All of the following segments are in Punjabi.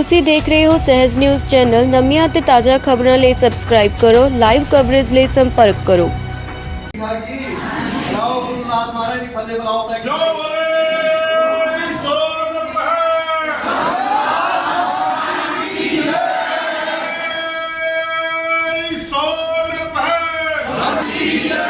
ਤੁਸੀਂ ਦੇਖ ਰਹੇ ਹੋ ਸਹਿਜ ਨਿਊਜ਼ ਚੈਨਲ ਨਵੀਆਂ ਅਤੇ ਤਾਜ਼ਾ ਖਬਰਾਂ ਲਈ ਸਬਸਕ੍ਰਾਈਬ ਕਰੋ ਲਾਈਵ ਕਵਰੇਜ ਲਈ ਸੰਪਰਕ ਕਰੋ ਠੀਕ ਜੀ ਲਾਓ ਗੁਰੂ ਦਾਸ ਮਹਾਰਾਜ ਦੀ ਫਤਿਹ ਬੁਲਾਓ ਤਾਂ ਜੋ ਬੋਲੇ ਸੋਨ ਹੈ ਸੋਨ ਹੈ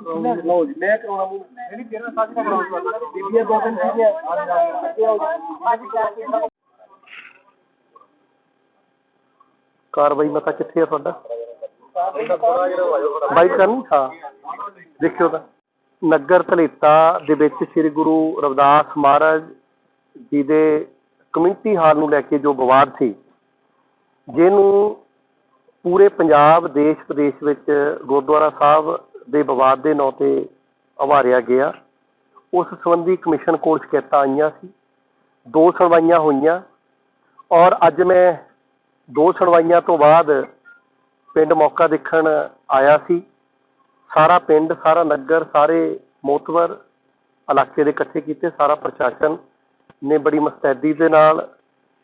ਲਓ ਜੀ ਮੈਂ ਕਰਾਉਣਾ ਮੂੰਹ। ਨਹੀਂ ਤੇਰਾ ਸਾਥ ਦਾ ਕਰਾਉਣਾ ਬੀਬੀਆਂ ਦੋ ਦਿਨ ਸੀਗੀਆਂ ਕਾਰਵਾਈ ਮਤਾ ਕਿੱਥੇ ਆ ਤੁਹਾਡਾ? ਬਾਈਟ ਕਰਨੀ? ਹਾਂ। ਦੇਖਿਓ ਤਾਂ। ਨਗਰ ਧਲੇਤਾ ਦੇ ਵਿੱਚ ਸ੍ਰੀ ਗੁਰੂ ਰਵਿਦਾਸ ਮਹਾਰਾਜ ਜੀ ਦੇ ਕਮਿਊਨਿਟੀ ਹਾਲ ਨੂੰ ਲੈ ਕੇ ਜੋ ਵਿਵਾਦ ਸੀ ਜਿਹਨੂੰ ਪੂਰੇ ਪੰਜਾਬ ਦੇਸ਼ ਪ੍ਰਦੇਸ਼ ਵਿੱਚ ਗੁਰਦੁਆਰਾ ਸਾਹਿਬ ਦੇ ਵਿਵਾਦ ਦੇ ਨਾਂ ਤੇ ਉਭਾਰਿਆ ਗਿਆ। ਉਸ ਸੰਬੰਧੀ ਕਮਿਸ਼ਨ ਕੋਲ ਸ਼ਿਕਾਇਤਾਂ ਆਈਆਂ ਸੀ। ਦੋ ਸੁਣਵਾਈਆਂ ਹੋਈਆਂ ਔਰ ਅੱਜ ਮੈਂ ਦੋ ਸੁਣਵਾਈਆਂ ਤੋਂ ਬਾਅਦ ਪਿੰਡ ਮੌਕਾ ਦੇਖਣ ਆਇਆ ਸੀ। ਸਾਰਾ ਪਿੰਡ, ਸਾਰਾ ਨਗਰ, ਸਾਰੇ ਮੋਤਵਰ ਇਲਾਕੇ ਦੇ ਇਕੱਠੇ ਕੀਤੇ। ਸਾਰਾ ਪ੍ਰਸ਼ਾਸਨ ਨੇ ਬੜੀ ਮੁਸਤੈਦੀ ਦੇ ਨਾਲ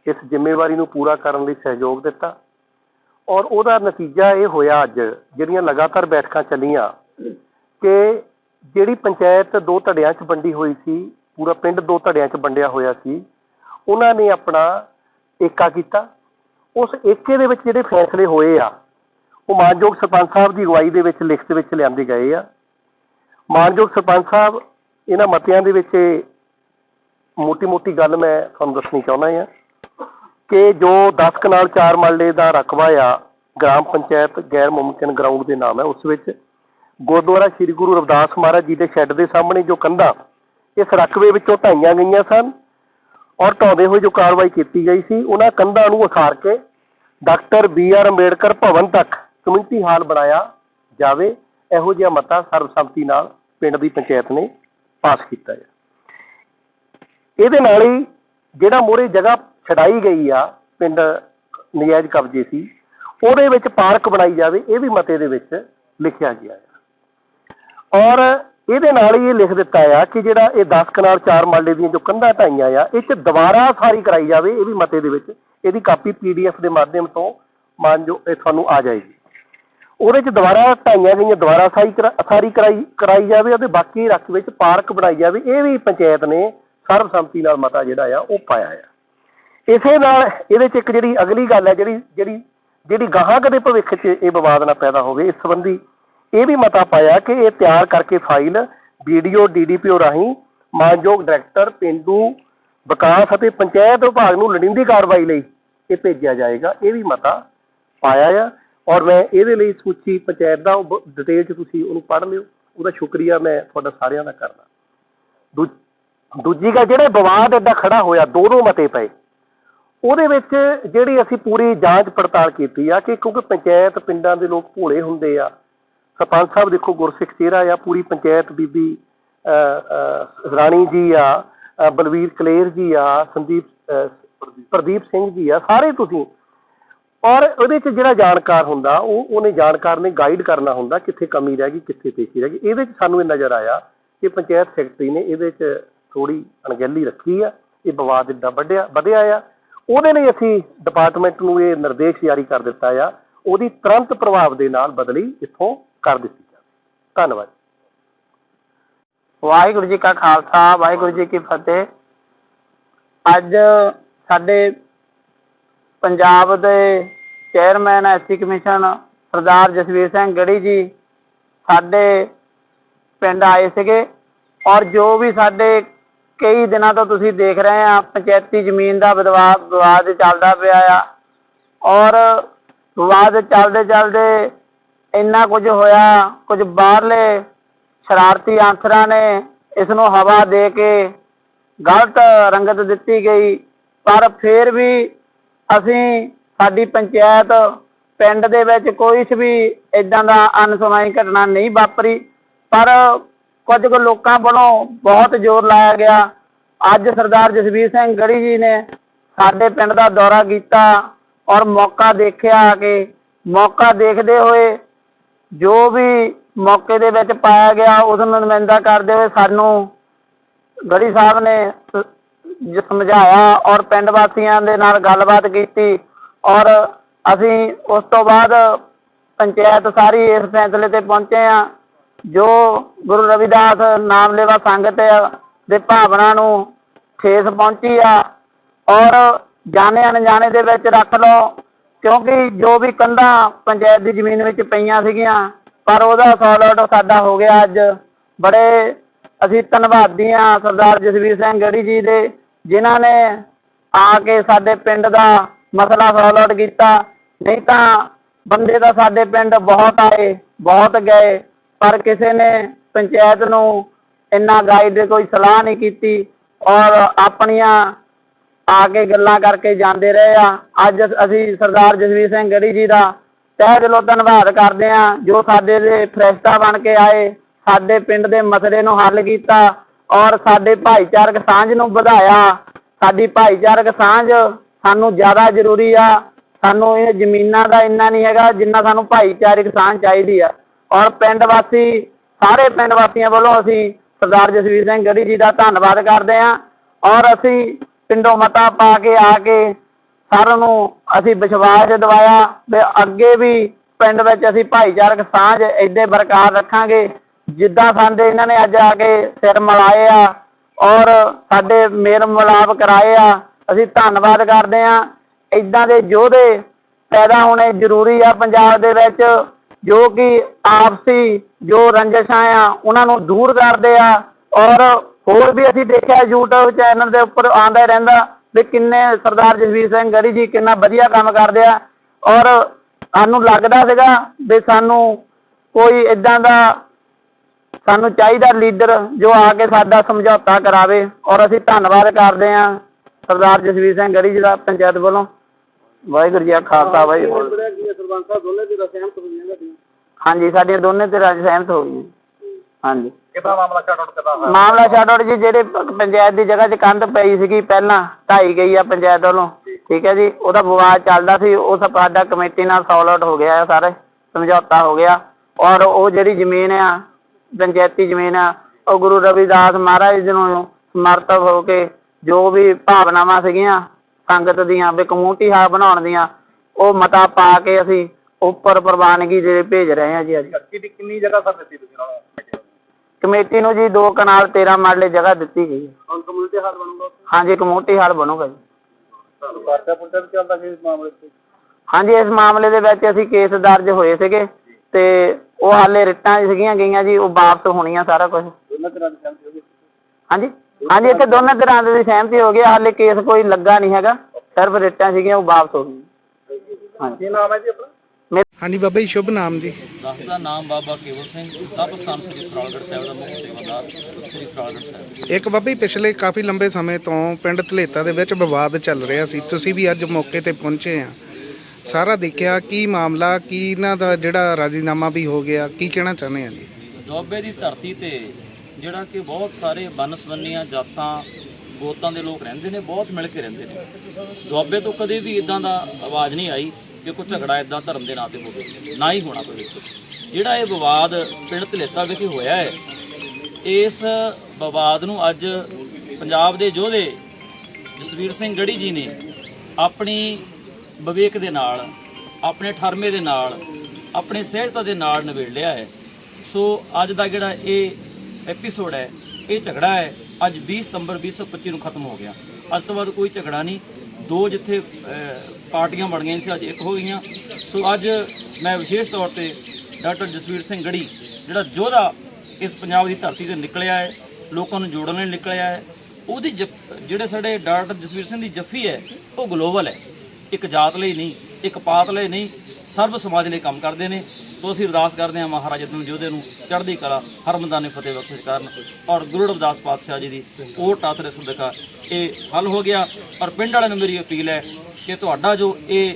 ਇਸ ਜ਼ਿੰਮੇਵਾਰੀ ਨੂੰ ਪੂਰਾ ਕਰਨ ਲਈ ਸਹਿਯੋਗ ਦਿੱਤਾ। ਔਰ ਉਹਦਾ ਨਤੀਜਾ ਇਹ ਹੋਇਆ ਅੱਜ, ਜਿਹੜੀਆਂ ਲਗਾਤਾਰ ਬੈਠਕਾਂ ਚੱਲੀਆਂ ਕਿ ਜਿਹੜੀ ਪੰਚਾਇਤ ਦੋ ਧੜਿਆਂ 'ਚ ਵੰਡੀ ਹੋਈ ਸੀ, ਪੂਰਾ ਪਿੰਡ ਦੋ ਧੜਿਆਂ 'ਚ ਵੰਡਿਆ ਹੋਇਆ ਸੀ, ਉਹਨਾਂ ਨੇ ਆਪਣਾ ਏਕਾ ਕੀਤਾ। ਉਸ ਏਕੇ ਦੇ ਵਿੱਚ ਜਿਹੜੇ ਫੈਸਲੇ ਹੋਏ ਆ, ਉਹ ਮਾਨਯੋਗ ਸਰਪੰਚ ਸਾਹਿਬ ਦੀ ਅਗਵਾਈ ਦੇ ਵਿੱਚ ਲਿਖਤ ਵਿੱਚ ਲਿਆਂਦੇ ਗਏ ਆ। ਮਾਨਯੋਗ ਸਰਪੰਚ ਸਾਹਿਬ, ਇਹਨਾਂ ਮਤਿਆਂ ਦੇ ਵਿੱਚ ਮੋਟੀ ਮੋਟੀ ਗੱਲ ਮੈਂ ਤੁਹਾਨੂੰ ਦੱਸਣੀ ਚਾਹੁੰਦਾ ਹਾਂ ਕਿ ਜੋ 10 ਕਨਾਲ 4 ਮਰਲੇ ਦਾ ਰਕਬਾ ਆ, ਗ੍ਰਾਮ ਪੰਚਾਇਤ ਗੈਰ ਮੁਮਕਿਨ ਗਰਾਊਂਡ ਦੇ ਨਾਮ ਹੈ ਉਸ ਵਿੱਚ ਗੁਰਦੁਆਰਾ ਸ੍ਰੀ ਗੁਰੂ ਰਵਿਦਾਸ ਮਹਾਰਾਜ ਜੀ ਦੇ ਸ਼ੈੱਡ ਦੇ ਸਾਹਮਣੇ ਜੋ ਕੰਧਾਂ, ਇਸ ਰਕਬੇ ਵਿੱਚੋਂ ਢਾਈਆਂ ਗਈਆਂ ਸਨ ਔਰ ਢਾਉਂਦੇ ਹੋਏ ਜੋ ਕਾਰਵਾਈ ਕੀਤੀ ਗਈ ਸੀ, ਉਹਨਾਂ ਕੰਧਾਂ ਨੂੰ ਉਸਾਰ ਕੇ doctor B R Ambedkar Bhavan ਤੱਕ ਕਮਿਊਨਿਟੀ ਹਾਲ ਬਣਾਇਆ ਜਾਵੇ, ਇਹੋ ਜਿਹਾ ਮਤਾ ਸਰਬਸੰਮਤੀ ਨਾਲ ਪਿੰਡ ਦੀ ਪੰਚਾਇਤ ਨੇ ਪਾਸ ਕੀਤਾ ਹੈ। ਇਹਦੇ ਨਾਲ ਹੀ ਜਿਹੜਾ ਮੋਰੇ ਜਗ੍ਹਾ ਛਡਾਈ ਗਈ ਆ, ਪਿੰਡ ਨਜਾਇਜ਼ ਕਬਜ਼ੇ ਸੀ, ਉਹਦੇ ਵਿੱਚ ਪਾਰਕ ਬਣਾਈ ਜਾਵੇ, ਇਹ ਵੀ ਮਤੇ ਦੇ ਵਿੱਚ ਲਿਖਿਆ ਗਿਆ ਹੈ। ਔਰ ਇਹਦੇ ਨਾਲ ਹੀ ਇਹ ਲਿਖ ਦਿੱਤਾ ਆ ਕਿ ਜਿਹੜਾ ਇਹ 10 ਕਨਾਲ 4 ਮਾਲੇ ਦੀਆਂ ਜੋ ਕੰਧਾਂ ਢਾਈਆਂ ਆ, ਇਹ ਚ ਦੁਬਾਰਾ ਸਾਰੀ ਕਰਾਈ ਜਾਵੇ ਇਹ ਵੀ ਮਤੇ ਦੇ ਵਿੱਚ, ਇਹਦੀ ਕਾਪੀ ਪੀਡੀਐਫ ਦੇ ਮਾਧਿਅਮ ਤੋਂ ਮੰਨ ਜੋ ਇਹ ਤੁਹਾਨੂੰ ਆ ਜਾਏਗੀ। ਉਹਦੇ ਚ ਦੁਬਾਰਾ ਢਾਈਆਂ ਗਈਆਂ, ਦੁਬਾਰਾ ਸਾਰੀ ਕਰਾ- ਸਾਰੀ ਕਰਾਈ ਕਰਾਈ ਜਾਵੇ ਅਤੇ ਬਾਕੀ ਰੱਖ ਵਿੱਚ ਪਾਰਕ ਬਣਾਈ ਜਾਵੇ, ਇਹ ਵੀ ਪੰਚਾਇਤ ਨੇ ਸਰਬਸੰਮਤੀ ਨਾਲ ਮਤਾ ਜਿਹੜਾ ਆ ਉਹ ਪਾਇਆ ਆ। ਇਸੇ ਨਾਲ ਇਹਦੇ ਚ ਇੱਕ ਜਿਹੜੀ ਅਗਲੀ ਗੱਲ ਹੈ ਜਿਹੜੀ ਜਿਹੜੀ ਜਿਹੜੀ ਗਾਹਾਂ ਕਦੇ ਭਵਿੱਖ 'ਚ ਇਹ ਵਿਵਾਦ ਨਾ ਪੈਦਾ ਹੋਵੇ, ਇਸ ਸੰਬੰਧੀ ਇਹ ਵੀ ਮਤਾ ਪਾਇਆ ਕਿ ਇਹ ਤਿਆਰ ਕਰਕੇ ਫਾਈਲ ਵੀਡੀਓ ਡੀਡੀਪੀਓ ਰਾਹੀਂ ਮਾਨਯੋਗ ਡਾਇਰੈਕਟਰ ਪਿੰਡੂ ਵਿਕਾਸ ਅਤੇ ਪੰਚਾਇਤ ਵਿਭਾਗ ਨੂੰ ਲੋੜੀਂਦੀ ਕਾਰਵਾਈ ਲਈ ਇਹ ਭੇਜਿਆ ਜਾਏਗਾ। ਇਹ ਵੀ ਮਤਾ ਪਾਇਆ ਆ ਔਰ ਮੈਂ ਇਹਦੇ ਲਈ ਸੂਚੀ ਪੰਚਾਇਤ ਦਾ ਡਿਟੇਲ 'ਚ ਤੁਸੀਂ ਉਹਨੂੰ ਪੜ੍ਹ ਲਿਓ। ਉਹਦਾ ਸ਼ੁਕਰੀਆ ਮੈਂ ਤੁਹਾਡਾ ਸਾਰਿਆਂ ਦਾ ਕਰਦਾ। ਦੂ ਦੂਜੀ ਗੱਲ, ਜਿਹੜਾ ਵਿਵਾਦ ਇੱਦਾਂ ਖੜਾ ਹੋਇਆ ਦੋ ਦੋ ਮਤੇ ਪਏ। ਉਹਦੇ ਵਿੱਚ ਜਿਹੜੀ ਅਸੀਂ ਪੂਰੀ ਜਾਂਚ ਪੜਤਾਲ ਕੀਤੀ ਆ ਕਿ ਕਿਉਂਕਿ ਪੰਚਾਇਤ ਪਿੰਡਾਂ ਦੇ ਲੋਕ ਭੋਲੇ ਹੁੰਦੇ ਆ ਸਰਪੰਚ ਸਾਹਿਬ ਦੇਖੋ ਗੁਰਸਿੱਖ ਚਿਹਰਾ ਆ ਪੂਰੀ ਪੰਚਾਇਤ ਬੀਬੀ ਅਹ, ਰਾਣੀ ਜੀ ਆ ਅਹ, ਬਲਵੀਰ ਕਲੇਰ ਜੀ ਆ ਸੰਦੀਪ ਪ੍ਰਦੀਪ ਸਿੰਘ ਜੀ ਆ ਸਾਰੇ ਤੁਸੀਂ। ਔਰ ਉਹਦੇ ਚ ਜਿਹੜਾ ਜਾਣਕਾਰ ਹੁੰਦਾ ਉਹ ਉਹਨੇ ਜਾਣਕਾਰ ਨੇ ਗਾਈਡ ਕਰਨਾ ਹੁੰਦਾ ਕਿੱਥੇ ਕਮੀ ਰਹਿ ਗਈ ਕਿੱਥੇ ਪੇਸ਼ੀ ਰਹਿ ਗਈ। ਇਹਦੇ ਚ ਸਾਨੂੰ ਇਹ ਨਜ਼ਰ ਆਇਆ ਕਿ ਪੰਚਾਇਤ ਸੈਕਟਰੀ ਨੇ ਇਹਦੇ ਚ ਥੋੜੀ ਅਣਗਹਿਲੀ ਰੱਖੀ ਆ ਇਹ ਵਿਵਾਦ ਇੱਦਾਂ ਵੱਡਿਆ ਵਧਿਆ ਆ। ਉਹਦੇ ਲਈ ਅਸੀਂ ਡਿਪਾਰਟਮੈਂਟ ਨੂੰ ਇਹ ਨਿਰਦੇਸ਼ ਜਾਰੀ ਕਰ ਦਿੱਤਾ ਆ ਉਹਦੀ ਤੁਰੰਤ ਪ੍ਰਭਾਵ ਦੇ ਨਾਲ ਬਦਲੀ ਇੱਥੋਂ ਕਰ ਦਿੱਤੀ ਜਾਵੇ। ਧੰਨਵਾਦ। ਵਾਹਿਗੁਰੂ ਜੀ ਕਾ ਖਾਲਸਾ, ਵਾਹਿਗੁਰੂ ਜੀ ਕੀ ਫਤਿਹ। ਅੱਜ ਸਾਡੇ ਪੰਜਾਬ ਦੇ chairman SC commission Sardar Jasvir Singh Garhi ji ਸਾਡੇ ਪਿੰਡ ਆਏ ਸੀਗੇ ਔਰ ਜੋ ਵੀ ਸਾਡੇ ਕਈ ਦਿਨਾਂ ਤੋਂ ਤੁਸੀਂ ਦੇਖ ਰਹੇ ਆ, ਪੰਚਾਇਤੀ ਜ਼ਮੀਨ ਦਾ ਵਿਦਵਾ- ਵਿਵਾਦ ਚੱਲਦਾ ਪਿਆ ਆ ਔਰ ਵਿਵਾਦ ਚੱਲਦੇ ਚੱਲਦੇ ਇੰਨਾ ਕੁਝ ਹੋਇਆ, ਕੁਝ ਬਾਹਰਲੇ ਸ਼ਰਾਰਤੀ ਆਂਸਰਾਂ ਨੇ ਇਸ ਨੂੰ ਹਵਾ ਦੇ ਕੇ ਗਲਤ ਰੰਗਤ ਦਿੱਤੀ ਗਈ। ਪਰ ਫਿਰ ਵੀ ਅਸੀਂ ਸਾਡੀ ਪੰਚਾਇਤ ਪਿੰਡ ਦੇ ਵਿੱਚ ਕੋਈ ਵੀ ਇਦਾਂ ਦਾ ਅਨਸੁਣਾਈ ਘਟਨਾ ਨਹੀਂ ਵਾਪਰੀ। ਪਰ ਕੁਝ ਕੁ ਲੋਕਾਂ ਵੱਲੋਂ ਬਹੁਤ ਜ਼ੋਰ ਲਾਇਆ ਗਿਆ। ਅੱਜ ਸਰਦਾਰ ਜਸਵੀਰ ਸਿੰਘ ਗੜੀ ਜੀ ਨੇ ਸਾਡੇ ਪਿੰਡ ਦਾ ਦੌਰਾ ਕੀਤਾ ਔਰ ਮੌਕਾ ਦੇਖਿਆ ਕਿ ਮੌਕਾ ਦੇਖਦੇ ਹੋਏ ਜੋ ਵੀ ਮੌਕੇ ਦੇ ਵਿੱਚ ਪਾਇਆ ਗਿਆ, ਉਸ ਨੂੰ ਨੁਮਾਇੰਦਾ ਕਰਦੇ ਹੋਏ ਸਾਨੂੰ ਗੜੀ ਸਾਹਿਬ ਨੇ ਸਮਝਾਇਆ ਔਰ ਪਿੰਡ ਵਾਸੀਆਂ ਦੇ ਨਾਲ ਗੱਲਬਾਤ ਕੀਤੀ ਔਰ ਅਸੀਂ ਉਸ ਤੋਂ ਬਾਅਦ ਪੰਚਾਇਤ ਸਾਰੀ ਇਸ ਫੈਸਲੇ ਤੇ ਪਹੁੰਚੇ ਆ ਜੋ ਗੁਰੂ ਰਵਿਦਾਸ ਨਾਮ ਲੈਵਾ ਸੰਗਤ ਦੇ ਭਾਵਨਾ ਨੂੰ ਠੇਸ ਪਹੁੰਚੀ ਆ ਔਰ ਜਾਣੇ ਅਣਜਾਣੇ ਦੇ ਵਿੱਚ ਰੱਖ ਲਓ ਕਿਉਂਕਿ ਜੋ ਵੀ ਕੰਧਾਂ ਪੰਚਾਇਤ ਦੀ ਜ਼ਮੀਨ ਵਿੱਚ ਪਈਆਂ ਸੀਗੀਆਂ, ਪਰ ਉਹਦਾ ਸੌਲਟ ਸਾਡਾ ਹੋ ਗਿਆ ਅੱਜ। ਬੜੇ ਅਸੀਂ ਧੰਨਵਾਦੀ ਹਾਂ ਸਰਦਾਰ ਜਸਵੀਰ ਸਿੰਘ ਗੜੀ ਜੀ ਦੇ, ਜਿਨ੍ਹਾਂ ਨੇ ਆ ਕੇ ਸਾਡੇ ਪਿੰਡ ਦਾ ਮਸਲਾ ਸੌਲਟ ਕੀਤਾ। ਨਹੀਂ ਤਾਂ ਬੰਦੇ ਤਾਂ ਸਾਡੇ ਪਿੰਡ ਬਹੁਤ ਆਏ, ਬਹੁਤ ਗਏ, ਪਰ ਕਿਸੇ ਨੇ ਪੰਚਾਇਤ ਨੂੰ ਇੰਨਾ ਗਾਈਡ ਕੋਈ ਸਲਾਹ ਨਹੀਂ ਕੀਤੀ। ਔਰ ਆਪਣੀਆਂ ਆ ਕੇ ਗੱਲਾਂ ਕਰਕੇ ਜਾਂਦੇ ਰਹੇ ਆ। ਅੱਜ ਅਸੀਂ ਸਰਦਾਰ ਜਸਵੀਰ ਸਿੰਘ ਗੜੀ ਜੀ ਦਾ ਤਹਿ ਦਿਲੋਂ ਧੰਨਵਾਦ ਕਰਦੇ ਆ, ਜੋ ਸਾਡੇ ਦੇ ਫਰਿਸ਼ਤਾ ਬਣ ਕੇ ਆਏ, ਸਾਡੇ ਪਿੰਡ ਦੇ ਮਸਲੇ ਨੂੰ ਹੱਲ ਕੀਤਾ ਔਰ ਸਾਡੇ ਭਾਈਚਾਰਕ ਸਾਂਝ ਨੂੰ ਵਧਾਇਆ। ਸਾਡੀ ਭਾਈਚਾਰਕ ਸਾਂਝ ਸਾਨੂੰ ਜ਼ਿਆਦਾ ਜ਼ਰੂਰੀ ਆ। ਸਾਨੂੰ ਇਹ ਜ਼ਮੀਨਾਂ ਦਾ ਇੰਨਾ ਨਹੀਂ ਹੈਗਾ ਜਿੰਨਾ ਸਾਨੂੰ ਭਾਈਚਾਰਕ ਸਾਂਝ ਚਾਹੀਦੀ ਆ। ਔਰ ਪਿੰਡ ਵਾਸੀ, ਸਾਰੇ ਪਿੰਡ ਵਾਸੀਆਂ ਵੱਲੋਂ ਅਸੀਂ ਸਰਦਾਰ ਜਸਵੀਰ ਸਿੰਘ ਗੜੀ ਜੀ ਦਾ ਧੰਨਵਾਦ ਕਰਦੇ ਹਾਂ ਔਰ ਅਸੀਂ ਪਿੰਡੋਂ ਮਤਾ ਪਾ ਕੇ ਆ ਕੇ ਸਾਰਿਆਂ ਨੂੰ ਅਸੀਂ ਵਿਸ਼ਵਾਸ ਦਿਵਾਇਆ ਵੀ ਅੱਗੇ ਵੀ ਪਿੰਡ ਵਿੱਚ ਅਸੀਂ ਭਾਈਚਾਰਕ ਸਾਂਝ ਏਡੇ ਬਰਕਰਾਰ ਰੱਖਾਂਗੇ। ਜਿੱਦਾਂ ਸਾਡੇ ਇਹਨਾਂ ਨੇ ਅੱਜ ਆ ਕੇ ਸਿਰ ਮਿਲਾਏ ਆ ਔਰ ਸਾਡੇ ਮੇਲ ਮਿਲਾਪ ਕਰਾਏ ਆ, ਅਸੀਂ ਧੰਨਵਾਦ ਕਰਦੇ ਆ ਇਦਾਂ ਦੇ ਯੋਧੇ ਪੈਦਾ ਹੋਣੇ ਜ਼ਰੂਰੀ ਆ ਪੰਜਾਬ ਦੇ ਵਿੱਚ, ਜੋ ਕਿ ਆਪਸੀ ਜੋ ਰੰਜਿਸ਼ਾਂ ਆ, ਉਹਨਾਂ ਨੂੰ ਦੂਰ ਕਰਦੇ ਆ ਔਰ ਹੋਰ ਵੀ ਅਸੀਂ ਦੇਖਿਆ YouTube ਚੈਨਲ ਦੇ ਉੱਪਰ ਆਉਂਦਾ ਰਹਿੰਦਾ ਵੀ ਕਿੰਨੇ ਸਰਦਾਰ ਜਸਵੀਰ ਸਿੰਘ ਗੜੀ ਜੀ ਕਿੰਨਾ ਵਧੀਆ ਕੰਮ ਕਰਦੇ ਆ। ਔਰ ਸਾਨੂੰ ਲੱਗਦਾ ਸੀਗਾ ਵੀ ਸਾਨੂੰ ਕੋਈ ਇਦਾਂ ਦਾ ਸਾਨੂੰ ਚਾਹੀਦਾ ਲੀਡਰ ਜੋ ਆ ਕੇ ਸਾਡਾ ਸਮਝੌਤਾ ਕਰਾਵੇ। ਔਰ ਅਸੀਂ ਧੰਨਵਾਦ ਕਰਦੇ ਹਾਂ ਸਰਦਾਰ ਜਸਵੀਰ ਸਿੰਘ ਗੜੀ ਜੀ ਦਾ ਪੰਚਾਇਤ ਵੱਲੋਂ। ਵਾਹਿਗੁਰੂ ਜੀ ਕਾ ਖਾਲਸਾ ਵਾਹਿਗੁਰੂ। ਸਰਪੰਚ ਸਾਹਿਬ ਦੋਨੇ ਸਹਿਮਤ ਹੋਈਆਂ ਹਾਂਜੀ ਸਾਡੀਆਂ ਦੋਨੇ ਤੇ ਰਾਜ ਸਹਿਮਤ ਹੋ ਗਈਆਂ। ਹਾਂਜੀ। ਕਿਹਦਾ ਮਾਮਲਾ ਮਾਮਲਾ ਛੱਡੋ ਜੀ ਜਿਹੜੇ ਪ- ਪੰਚਾਇਤ ਦੀ ਜਗ੍ਹਾ 'ਚ ਕੰਧ ਪਈ ਸੀਗੀ ਪਹਿਲਾਂ ਢਾਈ ਗਈ ਆ ਪੰਚਾਇਤ ਵੱਲੋਂ। ਠੀਕ ਹੈ ਜੀ ਉਹਦਾ ਵਿਵਾਦ ਚੱਲਦਾ ਸੀ ਉਹ ਸਾਡਾ ਕਮੇਟੀ ਨਾਲ ਸੌਲਟ ਆਊਟ ਹੋ ਗਿਆ ਹੈ ਸਾਰੇ ਸਮਝੌਤਾ ਹੋ ਗਿਆ। ਔਰ ਉਹ ਜਿਹੜੀ ਜ਼ਮੀਨ ਆ ਪੰਚਾਇਤੀ ਜ਼ਮੀਨ ਆ ਉਹ ਗੁਰੂ ਰਵਿਦਾਸ ਮਹਾਰਾਜ ਜੀ ਨੂੰ ਸਮਰਪਿਤ ਹੋ ਕੇ ਜੋ ਵੀ ਭਾਵਨਾਵਾਂ ਸੀਗੀਆਂ ਸੰਗਤ ਦੀਆਂ ਵੀ ਕਮਿਊਨਿਟੀ ਹਾਲ ਬਣਾਉਣ ਦੀਆਂ ਉਹ ਮਤਾ ਪਾ ਕੇ ਅਸੀਂ ਉੱਪਰ ਪ੍ਰਵਾਨਗੀ ਦੇ ਭੇਜ ਰਹੇ ਹਾਂ ਜੀ ਅੱਜ। ਕਿੰਨੀ ਕਿੰਨੀ ਜਗ੍ਹਾ ਸਰ ਦਿੱਤੀ ਤੁਸੀਂ ਉਹਨਾਂ ਨੂੰ? ਕਮੇਟੀ ਨੂੰ ਜੀ ਦੋ ਕਨਾਲ 13 ਮਰਲੇ ਜਗ੍ਹਾ ਦਿੱਤੀ ਗਈ ਹੈ। ਹੁਣ ਕਮਿਊਨਿਟੀ ਹਾਲ ਬਣੂਗਾ? ਹਾਂਜੀ ਕਮਿਊਨਿਟੀ ਹਾਲ ਬਣੂਗਾ ਜੀ। ਪਰਚਾ ਪੁਰਚਾ ਵੀ ਚੱਲਦਾ ਸੀ ਇਸ ਮਾਮਲੇ 'ਚ ਹਾਂਜੀ ਇਸ ਮਾਮਲੇ ਦੇ ਵਿੱਚ ਅਸੀਂ ਕੇਸ ਦਰਜ ਹੋਏ ਸੀਗੇ ਤੇ ਉਹ ਹਾਲੇ ਰਿਟਾਂ ਸੀਗੀਆਂ ਗਈਆਂ ਜੀ ਉਹ ਵਾਪਸ ਹੋਣੀਆਂ ਸਾਰਾ ਕੁਝ ਦੋਨਾਂ ਤਰ੍ਹਾਂ ਦੀ ਸਹਿਮਤੀ ਹੋ ਗਈ? ਹਾਂਜੀ ਹਾਂਜੀ ਇੱਥੇ ਦੋਨੇ ਤਰ੍ਹਾਂ ਦੀ ਸਹਿਮਤੀ ਹੋ ਗਈ ਹਾਲੇ ਕੇਸ ਕੋਈ ਲੱਗਾ ਨਹੀਂ ਹੈਗਾ ਸਿਰਫ ਰਿਟਾਂ ਸੀਗੀਆਂ ਉਹ ਵਾਪਸ ਹੋ ਗਈਆਂ। ਹਾਂਜੀ ਕੀ ਨਾਮ ਹੈ ਜੀ ਆਪਣਾ? ਹਾਂਜੀ ਬਾਬਾ ਜੀ ਸ਼ੁਭ ਨਾਮ ਜੀ। ਦਾਸ ਦਾ ਨਾਮ ਬਾਬਾ ਕੇਵਲ ਸਿੰਘ ਤਪਸਥਾਨ ਸ੍ਰੀ ਫਰਾਲਗੜ੍ਹ ਸਾਹਿਬ ਦਾ ਮੁੱਖ ਸੇਵਾਦਾਰ ਸ੍ਰੀ ਫਰਾਲਗੜ੍ਹ ਸਾਹਿਬ। ਇੱਕ ਬਾਬਾ ਜੀ ਪਿਛਲੇ ਕਾਫੀ ਲੰਬੇ ਸਮੇਂ ਤੋਂ ਪਿੰਡ ਧਲੇਤਾ ਦੇ ਵਿੱਚ ਵਿਵਾਦ ਚੱਲ ਰਿਹਾ ਸੀ। ਤੁਸੀਂ ਵੀ ਅੱਜ ਮੌਕੇ ਤੇ ਪਹੁੰਚੇ ਆ। ਸਾਰਾ ਦੇਖਿਆ ਕੀ ਮਾਮਲਾ ਕੀ ਇਹਨਾਂ ਦਾ ਜਿਹੜਾ ਰਾਜੀਨਾਮਾ ਵੀ ਹੋ ਗਿਆ ਕੀ ਕਹਿਣਾ ਚਾਹੁੰਦੇ ਆ ਜੀ? ਦੁਆਬੇ ਦੀ ਧਰਤੀ ਤੇ ਜਿਹੜਾ ਕਿ ਬਹੁਤ ਸਾਰੇ ਬਨਸਬੰਨੀਆਂ ਜਾਤਾਂ ਗੋਤਾਂ ਦੇ ਲੋਕ ਰਹਿੰਦੇ ਨੇ ਬਹੁਤ ਮਿਲ ਕੇ ਰਹਿੰਦੇ ਨੇ। ਦੁਆਬੇ ਤੋਂ ਕਦੇ ਵੀ ਇਦਾਂ ਦਾ ਆਵਾਜ਼ ਨਹੀਂ ਆਈ। ਕਿ ਕੋਈ ਝਗੜਾ ਇਦਾਂ ਧਰਮ ਦੇ ਨਾਂ ਤੇ ਹੋਵੇ, ਨਾ ਹੀ ਹੋਣਾ ਪਵੇ ਜਿਹੜਾ ਇਹ ਵਿਵਾਦ ਪਿੰਡ ਧਲੇਤਾ ਵਿਖੇ ਹੋਇਆ ਹੈ, ਇਸ ਵਿਵਾਦ ਨੂੰ ਅੱਜ ਪੰਜਾਬ ਦੇ ਯੋਧੇ ਜਸਵੀਰ ਸਿੰਘ ਗੜੀ ਜੀ ਨੇ ਆਪਣੀ ਵਿਵੇਕ ਦੇ ਨਾਲ, ਆਪਣੇ ਠਰਮੇ ਦੇ ਨਾਲ, ਆਪਣੇ ਸਹਿਜਤਾ ਦੇ ਨਾਲ ਨਿਬੇੜ ਲਿਆ ਹੈ। ਸੋ ਅੱਜ ਦਾ ਜਿਹੜਾ ਇਹ ਐਪੀਸੋਡ ਹੈ, ਇਹ ਝਗੜਾ ਹੈ, ਅੱਜ 20 ਸਤੰਬਰ 2025 ਨੂੰ ਖਤਮ ਹੋ ਗਿਆ। ਅੱਜ ਤੋਂ ਬਾਅਦ ਕੋਈ ਝਗੜਾ ਨਹੀਂ ਦੋ ਜਿੱਥੇ ਪਾਰਟੀਆਂ ਬਣ ਗਈਆਂ ਸੀ, ਅੱਜ ਇੱਕ ਹੋ ਗਈਆਂ। ਸੋ ਅੱਜ ਮੈਂ ਵਿਸ਼ੇਸ਼ ਤੌਰ ਤੇ ਡਾਕਟਰ ਜਸਵੀਰ ਸਿੰਘ ਗੜੀ, ਜਿਹੜਾ ਯੋਧਾ ਇਸ ਪੰਜਾਬ ਦੀ ਧਰਤੀ ਤੇ ਨਿਕਲਿਆ ਹੈ, ਲੋਕਾਂ ਨੂੰ ਜੋੜਨ ਲਈ ਨਿਕਲਿਆ ਹੈ, ਉਹਦੀ ਜਪ- ਜਿਹੜੇ ਸਾਡੇ ਡਾਕਟਰ ਜਸਵੀਰ ਸਿੰਘ ਦੀ ਜੱਫੀ ਹੈ, ਉਹ ਗਲੋਬਲ ਹੈ। ਇੱਕ ਜਾਤ ਲਈ ਨਹੀਂ, ਇੱਕ ਪਾਤ ਲਈ ਨਹੀਂ ਸਰਬ ਸਮਾਜ ਲਈ ਕੰਮ ਕਰਦੇ ਨੇ। ਸੋ ਅਸੀਂ ਅਰਦਾਸ ਕਰਦੇ ਹਾਂ ਮਹਾਰਾਜ ਜਤਨ ਜੋਧੇ ਨੂੰ ਚੜ੍ਹਦੀ ਕਲਾ, ਹਰ ਮੈਦਾਨੇ ਫਤਿਹ ਬਖਸ਼ਿਸ਼ ਕਰਨ ਔਰ ਗੁਰੂ ਰਵਿਦਾਸ ਪਾਤਸ਼ਾਹ ਜੀ ਦੀ ਓਟ ਆਸਰੇ ਸਦਕਾ ਇਹ ਹੱਲ ਹੋ ਗਿਆ ਔਰ ਪਿੰਡ ਵਾਲਿਆਂ ਨੂੰ ਮੇਰੀ ਅਪੀਲ ਹੈ ਕਿ ਤੁਹਾਡਾ ਜੋ ਇਹ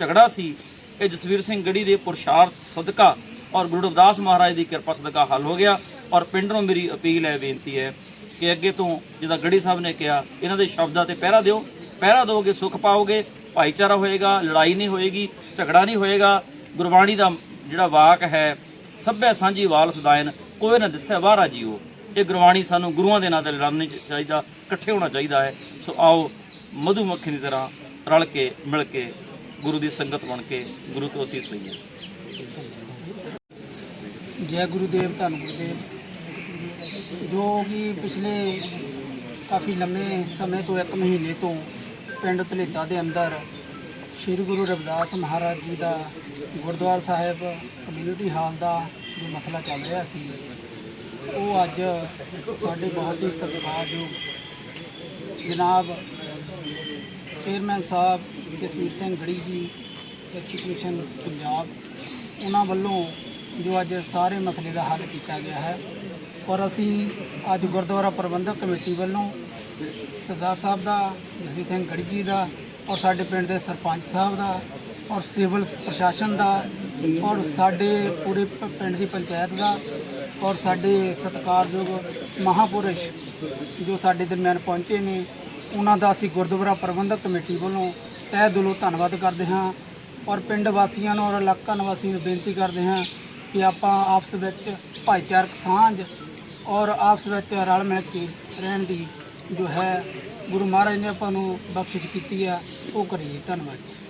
ਝਗੜਾ ਸੀ, ਇਹ ਜਸਵੀਰ ਸਿੰਘ ਗੜੀ ਦੇ ਪੁਰਸ਼ਾਰਥ ਸਦਕਾ ਔਰ ਗੁਰੂ ਰਵਿਦਾਸ ਮਹਾਰਾਜ ਦੀ ਕਿਰਪਾ ਸਦਕਾ ਹੱਲ ਹੋ ਗਿਆ ਔਰ ਪਿੰਡ ਨੂੰ ਮੇਰੀ ਅਪੀਲ ਹੈ, ਬੇਨਤੀ ਹੈ ਕਿ ਅੱਗੇ ਤੋਂ ਜਿੱਦਾਂ ਗੜੀ ਸਾਹਿਬ ਨੇ ਕਿਹਾ, ਇਹਨਾਂ ਦੇ ਸ਼ਬਦਾਂ ਤੇ ਪਹਿਰਾ ਦਿਓ। ਪਹਿਰਾ ਦੋਗੇ, ਸੁਖ ਪਾਓਗੇ, ਭਾਈਚਾਰਾ ਹੋਏਗਾ, ਲੜਾਈ ਨਹੀਂ ਹੋਏਗੀ, ਝਗੜਾ ਨਹੀਂ ਹੋਏਗਾ, ਗੁਰਬਾਣੀ ਦਾ ਜਿਹੜਾ ਵਾਕ ਹੈ, ਸਭੇ ਸਾਂਝੀ ਵਾਲ ਸਦਾਇਨ, ਕੋਈ ਨਾ ਦਿਸੇ ਵਾਰਾ ਜੀਓ। ਇਹ ਗੁਰਬਾਣੀ ਸਾਨੂੰ ਗੁਰੂਆਂ ਦੇ ਨਾਂ ਤੇ ਲੜਨਾ ਚਾਹੀਦਾ, ਇਕੱਠੇ ਹੋਣਾ ਚਾਹੀਦਾ ਹੈ। ਸੋ ਆਓ ਮਧੂ ਮੱਖੀ ਦੀ ਤਰ੍ਹਾਂ ਰਲ ਕੇ, ਮਿਲ ਕੇ ਗੁਰੂ ਦੀ ਸੰਗਤ ਬਣ ਕੇ ਗੁਰੂ ਤੋਂ ਅਸੀਸ ਲਈਏ। ਜੈ ਗੁਰੂਦੇਵ ਧੰਨ ਗੁਰੂਦੇਵ ਜੋ ਕਿ ਪਿਛਲੇ ਕਾਫੀ ਲੰਮੇ ਸਮੇਂ ਤੋਂ, ਇੱਕ ਮਹੀਨੇ ਤੋਂ ਪਿੰਡ ਧਲੇਤਾ ਦੇ ਅੰਦਰ ਸ੍ਰੀ ਗੁਰੂ ਰਵਿਦਾਸ ਮਹਾਰਾਜ ਜੀ ਦਾ ਗੁਰਦੁਆਰਾ ਸਾਹਿਬ ਕਮਿਊਨਿਟੀ ਹਾਲ ਦਾ ਜੋ ਮਸਲਾ ਚੱਲ ਰਿਹਾ ਸੀ, ਉਹ ਅੱਜ ਸਾਡੇ ਬਹੁਤ ਹੀ ਸਤਿਕਾਰਯੋਗ ਜਨਾਬ ਚੇਅਰਮੈਨ ਸਾਹਿਬ ਜਸਵੀਰ ਸਿੰਘ ਗੜੀ ਜੀ ਐਸਸੀ ਪੰਜਾਬ, ਉਹਨਾਂ ਵੱਲੋਂ ਜੋ ਅੱਜ ਸਾਰੇ ਮਸਲੇ ਦਾ ਹੱਲ ਕੀਤਾ ਗਿਆ ਹੈ। ਔਰ ਅਸੀਂ ਅੱਜ ਗੁਰਦੁਆਰਾ ਪ੍ਰਬੰਧਕ ਕਮੇਟੀ ਵੱਲੋਂ ਸਰਦਾਰ ਸਾਹਿਬ ਦਾ, ਜਸਵੀਰ ਸਿੰਘ ਗੜੀ ਜੀ ਦਾ ਔਰ ਸਾਡੇ ਪਿੰਡ ਦੇ ਸਰਪੰਚ ਸਾਹਿਬ ਦਾ, ਔਰ ਸਿਵਲ ਪ੍ਰਸ਼ਾਸਨ ਦਾ, ਔਰ ਸਾਡੇ ਪੂਰੇ ਪ- ਪਿੰਡ ਦੀ ਪੰਚਾਇਤ ਦਾ, ਔਰ ਸਾਡੇ ਸਤਿਕਾਰਯੋਗ ਮਹਾਪੁਰਸ਼ ਜੋ ਸਾਡੇ ਦਰਮਿਆਨ ਪਹੁੰਚੇ ਨੇ, ਉਹਨਾਂ ਦਾ ਅਸੀਂ ਗੁਰਦੁਆਰਾ ਪ੍ਰਬੰਧਕ ਕਮੇਟੀ ਵੱਲੋਂ ਤਹਿ ਦਿਲੋਂ ਧੰਨਵਾਦ ਕਰਦੇ ਹਾਂ। ਔਰ ਪਿੰਡ ਵਾਸੀਆਂ ਨੂੰ ਔਰ ਇਲਾਕਾ ਨਿਵਾਸੀਆਂ ਨੂੰ ਬੇਨਤੀ ਕਰਦੇ ਹਾਂ ਕਿ ਆਪਾਂ ਆਪਸ ਵਿੱਚ ਭਾਈਚਾਰਕ ਸਾਂਝ ਔਰ ਆਪਸ ਵਿੱਚ ਰਲ ਮਿਲ ਕੇ ਰਹਿਣ ਦੀ ਜੋ ਹੈ ਗੁਰੂ ਮਹਾਰਾਜ ਨੇ ਆਪਾਂ ਨੂੰ ਬਖਸ਼ਿਸ਼ ਕੀਤੀ ਆ। ਉਹ ਕਰੀਏ। ਧੰਨਵਾਦ ਜੀ।